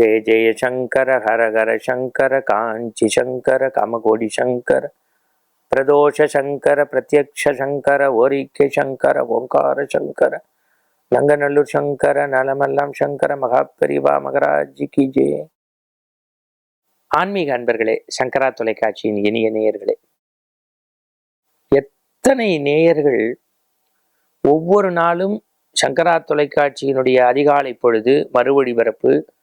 ஜெய ஜெய சங்கர ஹர சங்கர காஞ்சி சங்கர கமகோடி சங்கர பிரதோஷ சங்கர பிரத்யக்ஷ சங்கர ஓரிக்கை சங்கர ஓங்கார சங்கர நங்கநல்லூர் சங்கர நலமெல்லாம் சங்கர மகாபெரிவா மகராஜி கி ஜெய ஆன்மீக அன்பர்களே சங்கரா தொலைக்காட்சியின் இனிய நேயர்களே எத்தனை நேயர்கள் ஒவ்வொரு நாளும் சங்கரா தொலைக்காட்சியினுடைய அதிகாலை பொழுது மறுவழிபரப்பு பரப்பு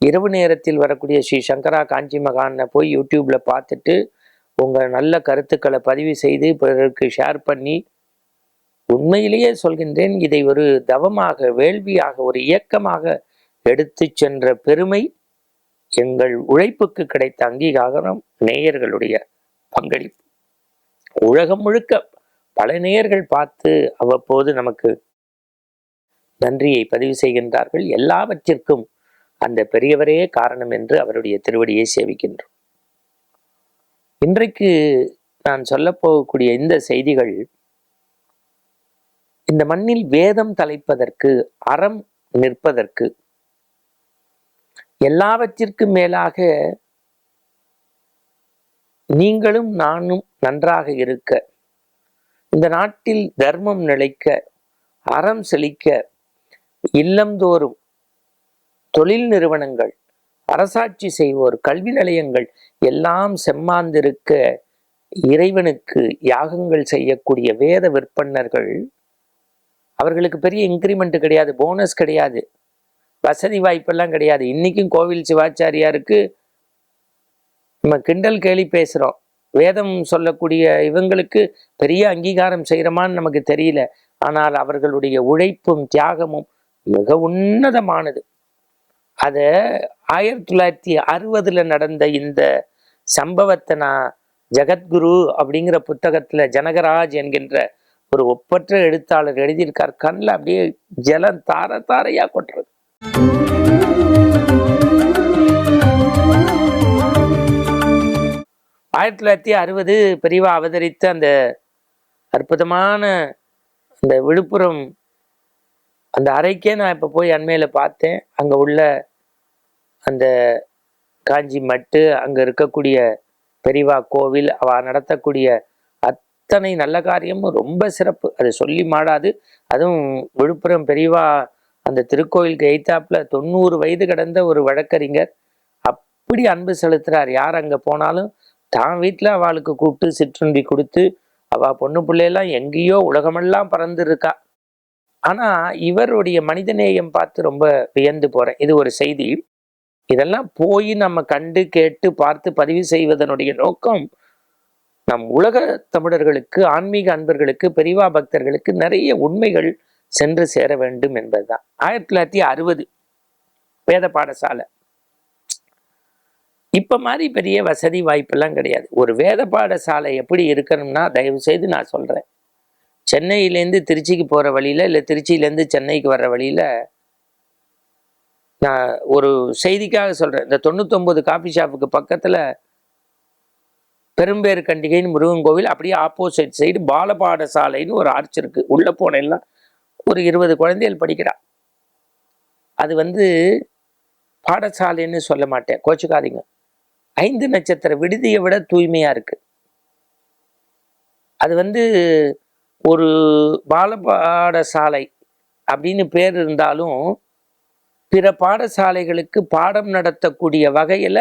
இரவு நேரத்தில் வரக்கூடிய ஸ்ரீ சங்கரா காஞ்சி மகானை போய் யூடியூப்ல பார்த்துட்டு உங்க நல்ல கருத்துக்களை பதிவு செய்து பிறருக்கு ஷேர் பண்ணி உண்மையிலேயே சொல்கின்றேன் இதை ஒரு தவமாக வேள்வியாக ஒரு இயக்கமாக எடுத்து சென்ற பெருமை எங்கள் உழைப்புக்கு கிடைத்த அங்கீகாரம் நேயர்களுடைய பங்களிப்பு. உலகம் முழுக்க பல நேயர்கள் பார்த்து அவ்வப்போது நமக்கு நன்றியை பதிவு செய்கின்றார்கள். எல்லாவற்றிற்கும் அந்த பெரியவரே காரணம் என்று அவருடைய திருவடியை சேவிக்கின்றோம். இன்றைக்கு நான் சொல்ல போகக்கூடிய இந்த செய்திகள் இந்த மண்ணில் வேதம் தலைப்பதற்கு அறம் நிற்பதற்கு எல்லாவற்றிற்கும் மேலாக நீங்களும் நானும் நன்றாக இருக்க இந்த நாட்டில் தர்மம் நிலைக்க அறம் செழிக்க இல்லந்தோறும் தொழில் நிறுவனங்கள் அரசாட்சி செய்வோர் கல்வி நிலையங்கள் எல்லாம் செம்மாந்திருக்க இறைவனுக்கு யாகங்கள் செய்யக்கூடிய வேத விற்பன்னர்கள் அவர்களுக்கு பெரிய இன்க்ரிமெண்ட் கிடையாது போனஸ் கிடையாது வசதி வாய்ப்பெல்லாம் கிடையாது. இன்னைக்கும் கோவில் சிவாச்சாரியாருக்கு நம்ம கிண்டல் கேலி பேசுறோம். வேதம் சொல்லக்கூடிய இவங்களுக்கு பெரிய அங்கீகாரம் செய்கிறோமான்னு நமக்கு தெரியல. ஆனால் அவர்களுடைய உழைப்பும் தியாகமும் மிக உன்னதமானது. அதை ஆயிரத்தி தொள்ளாயிரத்தி அறுபதுல நடந்த இந்த சம்பவத்தை நான் ஜெகத்குரு அப்படிங்கிற புத்தகத்துல ஜனகராஜ் என்கின்ற ஒரு ஒப்பற்ற எழுத்தாளர் எழுதியிருக்கார். கண்ணில் அப்படியே ஜலம் தார தாரையா கொட்டுறது. ஆயிரத்தி தொள்ளாயிரத்தி அறுபது பெரியவா அவதரித்த அந்த அற்புதமான அந்த விழுப்புரம் அந்த அறைக்கே நான் இப்போ போய் அண்மையில் பார்த்தேன். அங்கே உள்ள அந்த காஞ்சி மட்டு அங்கே இருக்கக்கூடிய பெரிவா கோவில் அவ நடத்தக்கூடிய அத்தனை நல்ல காரியமும் ரொம்ப சிறப்பு. அது சொல்லி மாடாது. அதுவும் விழுப்புரம் பெரிவா அந்த திருக்கோயிலுக்கு எய்த்தாப்புல தொண்ணூறு வயது கடந்த ஒரு வழக்கறிஞர். அப்படி அன்பு செலுத்துகிறார் யார் அங்கே போனாலும் தான் வீட்டில் அவளுக்கு கூப்பிட்டு சிற்றுண்டி கொடுத்து அவ பொண்ணு பிள்ளையெல்லாம் எங்கேயோ உலகமெல்லாம் பறந்து இருக்கா ஆனா இவருடைய மனிதநேயம் பார்த்து ரொம்ப வியந்து போறேன். இது ஒரு செய்தி. இதெல்லாம் போய் நம்ம கண்டு கேட்டு பார்த்து பதிவு செய்வதனுடைய நோக்கம் நம் உலக தமிழர்களுக்கு ஆன்மீக அன்பர்களுக்கு பெரிவா பக்தர்களுக்கு நிறைய உண்மைகள் சென்று சேர வேண்டும் என்பதுதான். ஆயிரத்தி தொள்ளாயிரத்தி அறுபது வேத பாடசாலை. இப்போ மாதிரி பெரிய வசதி வாய்ப்பெல்லாம் கிடையாது. ஒரு வேத பாடசாலை எப்படி இருக்கணும்னா தயவு செய்து நான் சொல்கிறேன் சென்னையிலேருந்து திருச்சிக்கு போகிற வழியில் இல்லை திருச்சியிலேருந்து சென்னைக்கு வர்ற வழியில் நான் ஒரு செய்திக்காக சொல்கிறேன் இந்த தொண்ணூத்தொம்பது காஃபி ஷாப்புக்கு பக்கத்தில் பெரும்பேறு கண்டிகைன்னு முருகன் கோவில் அப்படியே ஆப்போசிட் சைடு பால சாலைன்னு ஒரு ஆர்ச் இருக்குது உள்ளே போனெல்லாம் ஒரு இருபது குழந்தைகள் படிக்கிறா. அது வந்து பாடசாலைன்னு சொல்ல மாட்டேன். கோச்சுக்காதீங்க. ஐந்து நட்சத்திர விடுதியை விட தூய்மையாக இருக்குது அது வந்து ஒரு பாலபாடசாலை அப்படின்னு பேர் இருந்தாலும் பிற பாடசாலைகளுக்கு பாடம் நடத்தக்கூடிய வகையில்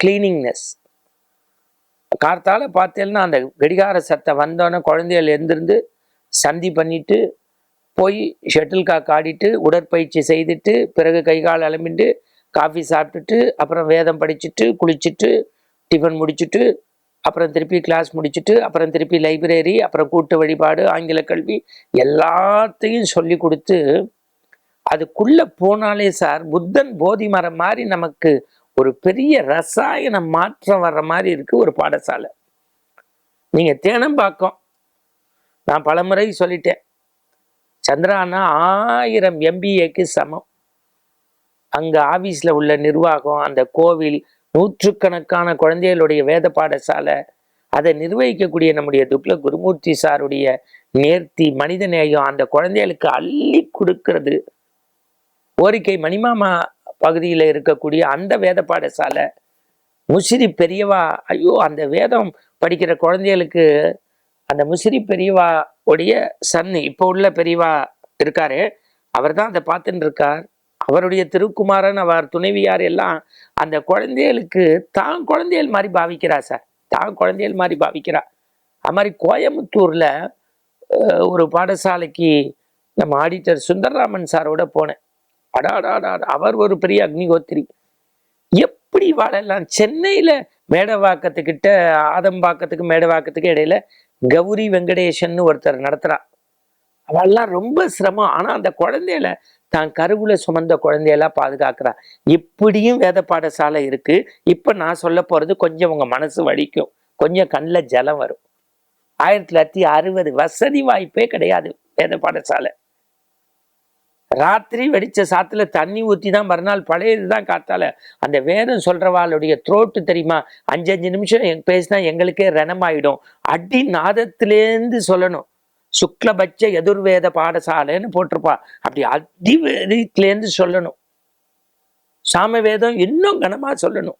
கிளீனிங்னஸ் கார்த்தால பார்த்தேன்னா அந்த கடிகார சத்தம் வந்தோன்னே குழந்தைகள் எழுந்திருந்து சந்தி பண்ணிட்டு போய் ஷட்டில் காக் ஆடிட்டு உடற்பயிற்சி செய்துட்டு பிறகு கை கால் அலம்பிட்டு காஃபி சாப்பிட்டுட்டு அப்புறம் வேதம் படிச்சுட்டு குளிச்சுட்டு டிஃபன் முடிச்சுட்டு அப்புறம் திருப்பி கிளாஸ் முடிச்சுட்டு அப்புறம் திருப்பி லைப்ரரி அப்புறம் கூட்டு வழிபாடு ஆங்கில கல்வி எல்லாத்தையும் சொல்லி கொடுத்து அதுக்குள்ள போனாலே சார் புத்தன் போதி மரம் மாதிரி நமக்கு ஒரு பெரிய ரசாயன மாற்றம் வர்ற மாதிரி இருக்கு ஒரு பாடசாலை. நீங்க தேனம்பாக்கம் நான் பலமுறை சொல்லிட்டேன். சந்திரானா ஆயிரம் எம்பிஏக்கு சமம். அங்க ஆபீஸ்ல உள்ள நிர்வாகம் அந்த கோவில் நூற்றுக்கணக்கான குழந்தைகளுடைய வேத பாடசாலை அதை நிர்வகிக்கக்கூடிய நம்முடைய துக்ல குருமூர்த்தி சாருடைய நேர்த்தி மனித நேயம் அந்த குழந்தைகளுக்கு அள்ளி கொடுக்கிறது. கோரிக்கை மணிமாமா பகுதியில் இருக்கக்கூடிய அந்த வேத பாடசாலை முசிறி பெரியவா ஐயோ அந்த வேதம் படிக்கிற குழந்தைகளுக்கு அந்த முசிறி பெரியவா உடைய சன் இப்போ உள்ள பெரியவா இருக்காரு. அவர் தான் அதை பார்த்துட்டு இருக்கார். அவருடைய திருக்குமாரன் அவர் துணைவியார் எல்லாம் அந்த குழந்தைகளுக்கு தான் குழந்தைகள் மாதிரி பாவிக்கிறா சார். தான் குழந்தைகள் மாதிரி பாவிக்கிறா. அது மாதிரி கோயம்புத்தூர்ல ஒரு பாடசாலைக்கு நம்ம ஆடிட்டர் சுந்தரராமன் சாரோட போனேன். அடாடாடா அவர் ஒரு பெரிய அக்னிகோத்திரி எப்படி வாழலாம்? சென்னையில் மேடவாக்கத்துக்கிட்ட ஆதம்பாக்கத்துக்கு மேடவாக்கத்துக்கு இடையில கௌரி வெங்கடேஷன் ஒருத்தர் நடத்துறா. அவெல்லாம் ரொம்ப சிரமம். ஆனால் அந்த குழந்தையில தான் கருவுல சுமந்த குழந்தையெல்லாம் பாதுகாக்கிறா. இப்படியும் வேத பாடசாலை இருக்கு. இப்போ நான் சொல்ல போறது கொஞ்சம் உங்க மனசு வலிக்கும். கொஞ்சம் கண்ணில் ஜலம் வரும். ஆயிரத்தி தொள்ளாயிரத்தி அறுபது வசதி வாய்ப்பே கிடையாது வேத பாடசாலை. ராத்திரி வெடிச்ச சாத்துல தண்ணி ஊற்றி தான் மறுநாள் பழையது தான் காத்தால. அந்த வேதம் சொல்றவாளுடைய த்ரோட்டு தெரியுமா? அஞ்சு அஞ்சு நிமிஷம் எங்க- பேசினா எங்களுக்கே ரணமாயிடும். அடி நாதத்திலேருந்து சொல்லணும். சுக்லபட்ச எதிர்வேத பாடசாலைன்னு போட்டிருப்பா. அப்படி அடி வேதத்திலேருந்து சொல்லணும். சாமவேதம் இன்னும் கனமா சொல்லணும்.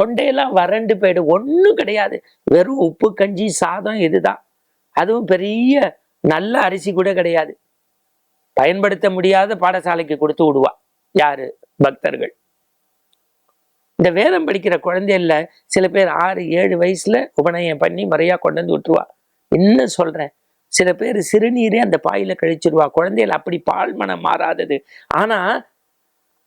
தொண்டையெல்லாம் வறண்டு போயிடும் ஒன்றும் கிடையாது. வெறும் உப்பு கஞ்சி சாதம் இதுதான். அதுவும் பெரிய நல்ல அரிசி கூட கிடையாது. பயன்படுத்த முடியாத பாடசாலைக்கு கொடுத்து விடுவா. யாரு? பக்தர்கள். இந்த வேதம் படிக்கிற குழந்தைகள்ல சில பேர் ஆறு ஏழு வயசுல உபநயம் பண்ணி முறையா கொண்டு வந்து விட்டுருவா. இன்னும் சொல்றேன்? சில பேர் சிறுநீரே அந்த பாயில கழிச்சிருவா. குழந்தைகள் அப்படி பால் மனம் மாறாதது. ஆனா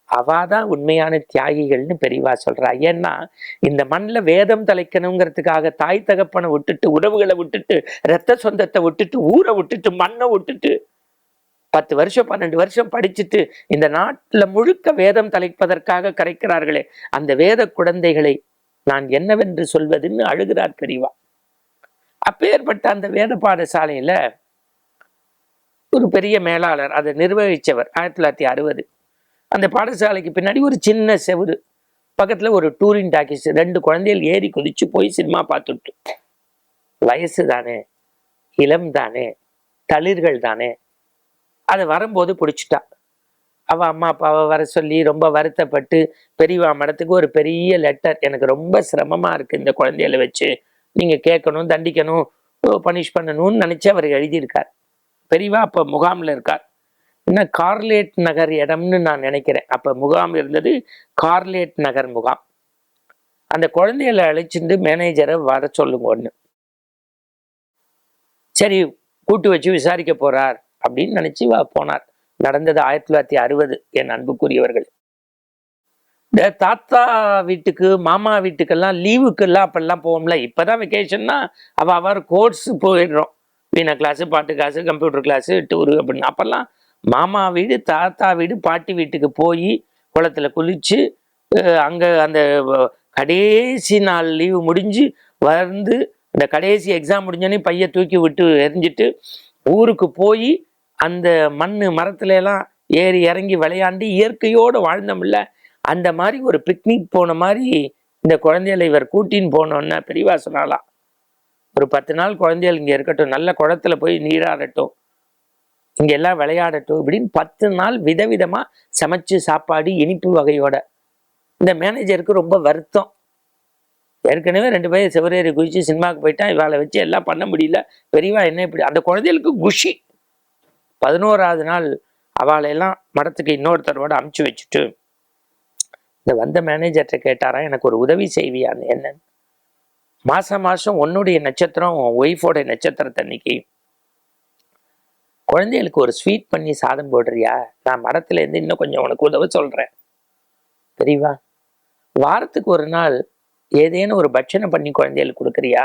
அவாதான் உண்மையான தியாகிகள்னு பெரியவா சொல்றா. ஏன்னா இந்த மண்ணில் வேதம் தலைக்கணுங்கிறதுக்காக தாய் தகப்பனை விட்டுட்டு உறவுகளை விட்டுட்டு ரத்த சொந்தத்தை விட்டுட்டு ஊரை விட்டுட்டு மண்ணை விட்டுட்டு பத்து வருஷம் பன்னெண்டு வருஷம் படிச்சுட்டு இந்த நாட்டுல முழுக்க வேதம் தலைப்பதற்காக கரைக்கிறார்களே அந்த வேத குழந்தைகளை நான் என்னவென்று சொல்வதுன்னு அழுகிறார் பெரியவா அப்பேற்பட்ட அந்த வேத பாடசாலையில ஒரு பெரிய மேலாளர் அதை நிர்வகிச்சவர் ஆயிரத்தி தொள்ளாயிரத்தி அறுபது. அந்த பாடசாலைக்கு பின்னாடி ஒரு சின்ன செவுரு பக்கத்துல ஒரு டூரிங் டாக்கிஸ் ரெண்டு குழந்தைகள் ஏறி குதிச்சு போய் சினிமா பார்த்துட்டு. வயசு தானே இளம் தானே தளிர்கள் தானே அது வரும்போது பிடிச்சிட்டா. அவள் அம்மா அப்பாவை வர சொல்லி ரொம்ப வருத்தப்பட்டு பெரியவா மடத்துக்கு ஒரு பெரிய லெட்டர் எனக்கு ரொம்ப சிரமமா இருக்குது இந்த குழந்தைகளை வச்சு. நீங்கள் கேட்கணும் தண்டிக்கணும் பனிஷ் பண்ணணும்னு நினச்சி அவர் எழுதியிருக்கார். பெரியவா அப்போ முகாம்ல இருக்கார். என்ன கார்லேட் நகர் இடம்னு நான் நினைக்கிறேன். அப்போ முகாம் இருந்தது கார்லேட் நகர் முகாம். அந்த குழந்தைகளை அழைச்சிட்டு மேனேஜரை வர சொல்லுங்க ஒன்று சரி கூட்டு வச்சு விசாரிக்க போகிறார் அப்படின்னு நினைச்சு வா போனார். நடந்தது ஆயிரத்தி தொள்ளாயிரத்தி அறுபது என் அன்புக்குரியவர்கள். இந்த தாத்தா வீட்டுக்கு மாமா வீட்டுக்கெல்லாம் லீவுக்கெல்லாம் அப்பெல்லாம் போவோம்ல. இப்போதான் வெக்கேஷன்னா அவ அவர் கோர்ஸ் போயிடுறோம். வீணா கிளாஸு பாட்டு கிளாஸு கம்ப்யூட்டர் கிளாஸு டூரு அப்படின்னு. அப்போல்லாம் மாமா வீடு தாத்தா வீடு பாட்டி வீட்டுக்கு போய் குளத்துல குளித்து அங்கே அந்த கடைசி நாள் லீவு முடிஞ்சு வந்து அந்த கடைசி எக்ஸாம் முடிஞ்சோடனே பையன் தூக்கி விட்டு எரிஞ்சிட்டு ஊருக்கு போய் அந்த மண் மரத்துல எல்லாம் ஏறி இறங்கி விளையாண்டு இயற்கையோடு வாழ்ந்தோம்ல அந்த மாதிரி ஒரு பிக்னிக் போன மாதிரி இந்த குழந்தைகளை இவர் கூட்டின்னு போனோன்னா பெரியவா சொன்னாலாம் ஒரு பத்து நாள் குழந்தைகள் இங்கே இருக்கட்டும் நல்ல குளத்துல போய் நீராடட்டும் இங்கே எல்லாம் விளையாடட்டும் இப்படின்னு பத்து நாள் விதவிதமாக சமைச்சு சாப்பாடு இனிப்பு வகையோட. இந்த மேனேஜருக்கு ரொம்ப வருத்தம். ஏற்கனவே ரெண்டு பேரும் சிவரேறி குதிச்சு சினிமாவுக்கு போயிட்டான் இவாளை வச்சு எல்லாம் பண்ண முடியல. பெரியவா என்ன இப்படி அந்த குழந்தைகளுக்கு குஷி. பதினோராவது நாள் அவளையெல்லாம் மடத்துக்கு இன்னொருத்தரோட அமுச்சு வச்சுட்டு இந்த வந்த மேனேஜர்கிட்ட கேட்டாரா எனக்கு ஒரு உதவி செய்வியான்னு என்னன்னு மாதம் மாதம் உன்னுடைய நட்சத்திரம் உன் ஒய்ஃபோட நட்சத்திரத்தை அன்னைக்கு குழந்தைகளுக்கு ஒரு ஸ்வீட் பண்ணி சாதம் போடுறியா? நான் மடத்துலேருந்து இன்னும் கொஞ்சம் உனக்கு உதவ சொல்கிறேன் தெரியவா வாரத்துக்கு ஒரு நாள் ஏதேனும் ஒரு பட்சணம் பண்ணி குழந்தைகளுக்கு கொடுக்குறியா?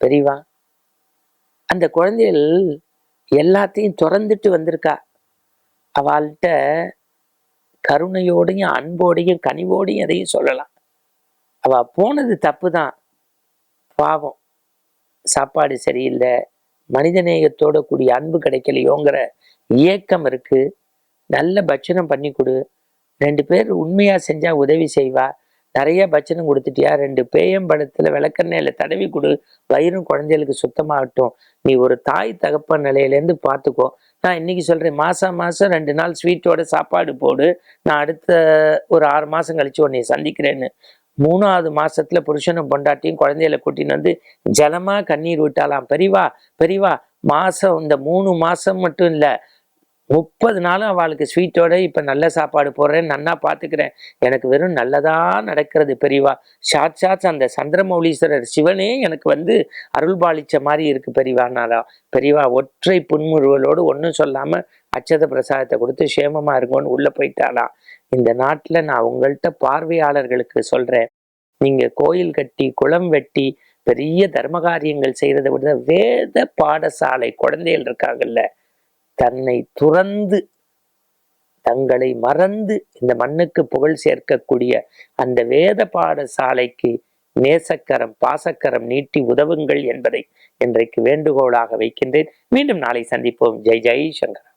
பெரியவா அந்த குழந்தைகள் எல்லாத்தையும் திறந்துட்டு வந்திருக்கா. அவள்கிட்ட கருணையோடையும் அன்போடையும் கனிவோடையும் எதையும் சொல்லலாம். அவ போனது தப்பு தான் பாவம். சாப்பாடு சரியில்லை. மனிதநேயத்தோட கூடிய அன்பு கிடைக்கலையோங்கிற ஏக்கம் இருக்கு. நல்ல பட்சணம் பண்ணி கொடு. ரெண்டு பேர் உண்மையா செஞ்சா உதவி செய்வா. நிறைய பட்சணம் கொடுத்துட்டியா? ரெண்டு பேயம்பழத்துல விளக்கெண்ணெயில தடவி கொடு. வயிறும் குழந்தைகளுக்கு சுத்தமாகட்டும். நீ ஒரு தாய் தகப்பன் நிலையிலேருந்து பார்த்துக்கோ நான் இன்னைக்கு சொல்றேன் மாசம் மாசம் ரெண்டு நாள் ஸ்வீட்டோட சாப்பாடு போடு. நான் அடுத்த ஒரு ஆறு மாசம் கழிச்சு உன்னை சந்திக்கிறேன்னு. மூணாவது மாசத்துல புருஷனும் பொண்டாட்டியும் குழந்தைகளை கூட்டின்னு வந்து ஜலமா கண்ணீர் விட்டாலாம். பெரியவா பெரியவா மாசம் இந்த மூணு மாசம் மட்டும் இல்ல. முப்பது நாளும் அவளுக்கு ஸ்வீட்டோட இப்போ நல்ல சாப்பாடு போடுறேன் நன்னா பார்த்துக்கிறேன் எனக்கு வெறும் நல்லதா நடக்கிறது பெரியவா. சாட்சாத் அந்த சந்திரமௌலீஸ்வரர் சிவனே எனக்கு வந்து அருள் பாலிச்ச மாதிரி இருக்கு பெரியவானாரா பெரியவா ஒற்றை புன்முறுவலோடு ஒன்றும் சொல்லாமல் அச்சத பிரசாதத்தை கொடுத்து சேமமாக இருக்கும்னு உள்ளே போயிட்டாலாம் இந்த நாட்டில் நான் உங்கள்கிட்ட பார்வையாளர்களுக்கு சொல்கிறேன் நீங்கள் கோயில் கட்டி குளம் வெட்டி பெரிய தர்ம காரியங்கள் செய்யறதை விட வேத பாடசாலை குழந்தைகள் இருக்காங்கல்ல. தன்னை துறந்து தங்களை மறந்து இந்த மண்ணுக்கு புகழ் சேர்க்கக்கூடிய அந்த வேத பாடசாலைக்கு நேசக்கரம் பாசக்கரம் நீட்டி உதவுங்கள் என்பதை இன்றைக்கு வேண்டுகோளாக வைக்கின்றேன். மீண்டும் நாளை சந்திப்போம். ஜெய் ஜெய் சங்கர்.